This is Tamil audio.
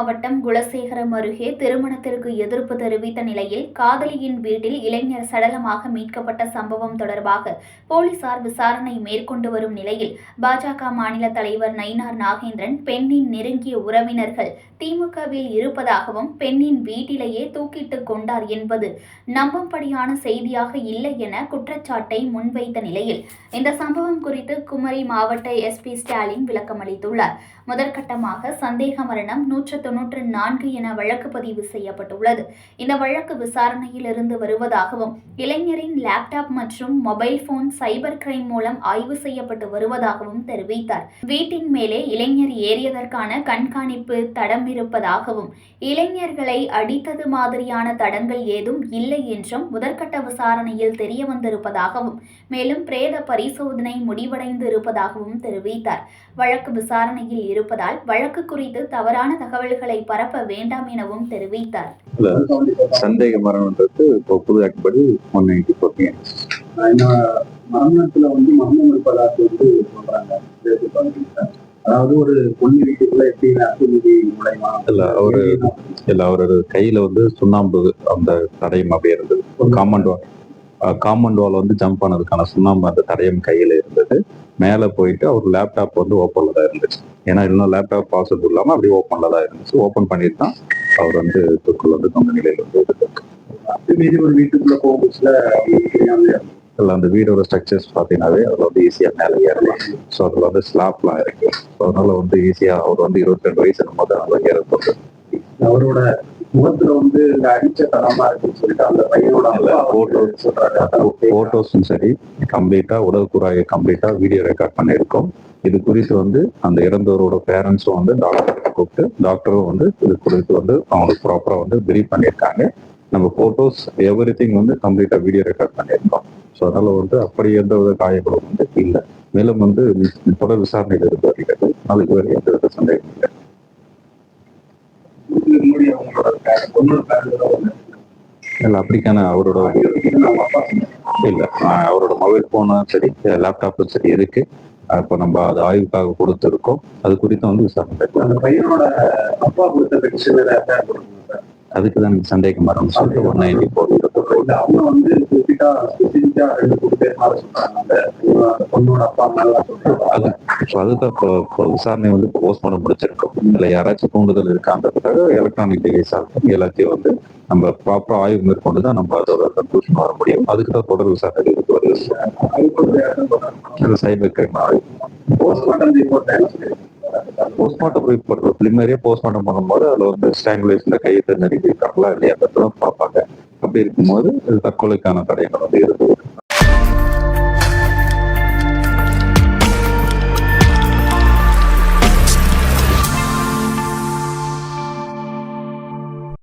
மாவட்டம் குலசேகரம் அருகே திருமணத்திற்கு எதிர்ப்பு தெரிவித்த நிலையில் காதலியின் வீட்டில் இளைஞர் சடலமாக மீட்கப்பட்ட சம்பவம் தொடர்பாக போலீசார் விசாரணை மேற்கொண்டு வரும் நிலையில் பாஜக மாநில தலைவர் நயினார் நாகேந்திரன் பெண்ணின் நெருங்கிய உறவினர்கள் திமுகவில் இருப்பதாகவும் பெண்ணின் வீட்டிலேயே தூக்கிட்டுக் கொண்டார் என்பது நம்பும்படியான செய்தியாக இல்லை என குற்றச்சாட்டை முன்வைத்த நிலையில் இந்த சம்பவம் குறித்து குமரி மாவட்ட எஸ்பி ஸ்டாலின் விளக்கமளித்துள்ளார். முதற்கட்டமாக சந்தேக மரணம் நூற்று தொன்னூற்று நான்கு என வழக்கு பதிவு செய்யப்பட்டுள்ளது. இந்த வழக்கு விசாரணையில் இருந்து வருவதாகவும் இளைஞரின் லேப்டாப் மற்றும் மொபைல் போன் சைபர் கிரைம் மூலம் ஆய்வு செய்யப்பட்டு வருவதாகவும் தெரிவித்தார். வீட்டின் மேலே இளைஞர் ஏறியதற்கான கண்காணிப்பு தடம் இருப்பதாகவும் இளைஞர்களை அடித்தது மாதிரியான தடங்கள் ஏதும் இல்லை என்றும் முதற்கட்ட விசாரணையில் தெரிய வந்திருப்பதாகவும் மேலும் பிரேத பரிசோதனை முடிவடைந்து இருப்பதாகவும் தெரிவித்தார். வழக்கு விசாரணையில் இருப்பதால் வழக்கு குறித்து தவறான தகவல்களை பரப்ப வேண்டாம் எனவும் தெரிவித்தார். சந்தேக மரணம்ன்றது இப்போ புது ஆக்ட் படி ஒன் நைன்டி போட்டீங்க. ஏன்னா மரணத்துல வந்து மர்மம் இருப்பதாக வந்து சொல்றாங்க. அதாவது ஒரு பொண்ணு வீட்டுக்குள்ள எப்படி அத்துமதி மூலயமா இல்ல அவரு இல்ல அவரோட கையில வந்து சுண்ணாம்பு அந்த தடயம் அப்படியே இருந்தது. காம்பவுண்ட் காம்பவுண்ட் வால் வந்து ஜம்ப் ஆனதுக்கான சுண்ணாம்பு அந்த தடயம் கையில இருந்தது. மேல போயிட்டு அவர் லேப்டாப் வந்து ஓப்பன்ல தான் இருந்துச்சு. ஏன்னா இன்னும் லேப்டாப் பாசிபிள் இல்லாம அப்படியே ஓப்பன்ல தான் இருந்துச்சு. ஓப்பன் பண்ணிட்டு தான் அவர் வந்து துக்குள் வந்து தொங்க நிலையில வந்து ஒரு வீட்டுக்குள்ள போகும்போதுல அந்த வீடோட ஸ்ட்ரக்சர்ஸ் பாத்தீங்கன்னாவே அதுல வந்து ஈஸியா மேல ஏறலாம். ஸோ அதுல வந்து ஸ்லாப்லாம் இருக்கு. ஸோ அதனால வந்து ஈஸியா அவர் வந்து இருபத்தி ரெண்டு வயசு போது அதுல ஏறப்போகுது அவரோட முகத்துல வந்து இந்த அடிச்ச தரமா இருக்குன்னு சொல்லிட்டு அந்த பையனோட போட்டோஸும் சரி. கம்ப்ளீட்டா உடல் குறாயை கம்ப்ளீட்டா வீடியோ ரெக்கார்ட் பண்ணியிருக்கோம். இது குறித்து வந்து அந்த இறந்தவரோட பேரண்ட்ஸும் வந்து டாக்டர் கூப்பிட்டு டாக்டரும் வந்து இது குறித்து வந்து அவங்களுக்கு ப்ராப்பரா வந்து பிரீஃப் பண்ணியிருக்காங்க. நம்ம போட்டோஸ் எவ்ரி திங் வந்து கம்ப்ளீட்டா வீடியோ ரெக்கார்ட் பண்ணியிருக்கோம். ஸோ அதனால வந்து அப்படி எந்த வித காயங்களும் வந்து இல்லை. மேலும் வந்து தொடர் விசாரணையில் இருந்து வருகிறது அதனால இதுவரை எந்த வித சந்தேகம் இல்லை. முன்னாடி அவங்களோட பொண்ணோட இல்லை அப்படிக்கான அவரோட அப்பா இல்ல அவரோட மொபைல் போனும் சரி லேப்டாப்பும் சரி இருக்கு. இப்போ நம்ம அது ஆய்வுக்காக கொடுத்துருக்கோம். அது குறித்து வந்து விசாரணை பையனோட அப்பா கொடுத்த பென்ஷன் அதுக்கு தான் சந்தேகம் வரும். சொல்லிட்டு ஒன் நைன்டி இல்ல அவங்க வந்து விசாரணை வந்து போஸ்ட்மார்டம் முடிச்சிருக்கோம். இதுல யாராச்சும் தூண்டுதல் இருக்கான்றதுக்காக எலக்ட்ரானிக் டிவைஸ் எல்லாத்தையும் வந்து நம்ம ப்ராப்பரா ஆய்வு மேற்கொண்டு தான் நம்ம அதோட கன்க்ளூஷன் வர முடியும். அதுக்கு தான் தொடர் விசாரணை இருக்கு வருது. சைபர் கிரைம் ஆய்வு ரிப்போர்ட் சொல்லியிருக்காங்க போஸ்ட்மார்ட்டம் ரிப்போர்ட் பிலிமரியா போஸ்ட்மார்ட்டம் பண்ணும்போது அதுல வந்து ஸ்டாங்குலேஷன் கையை நெருக்கி இருக்காங்களா இல்லையா பார்ப்பாங்க. அப்படி இருக்கும்போது தற்கொலைக்கான தடயங்கள் வந்து இருக்குது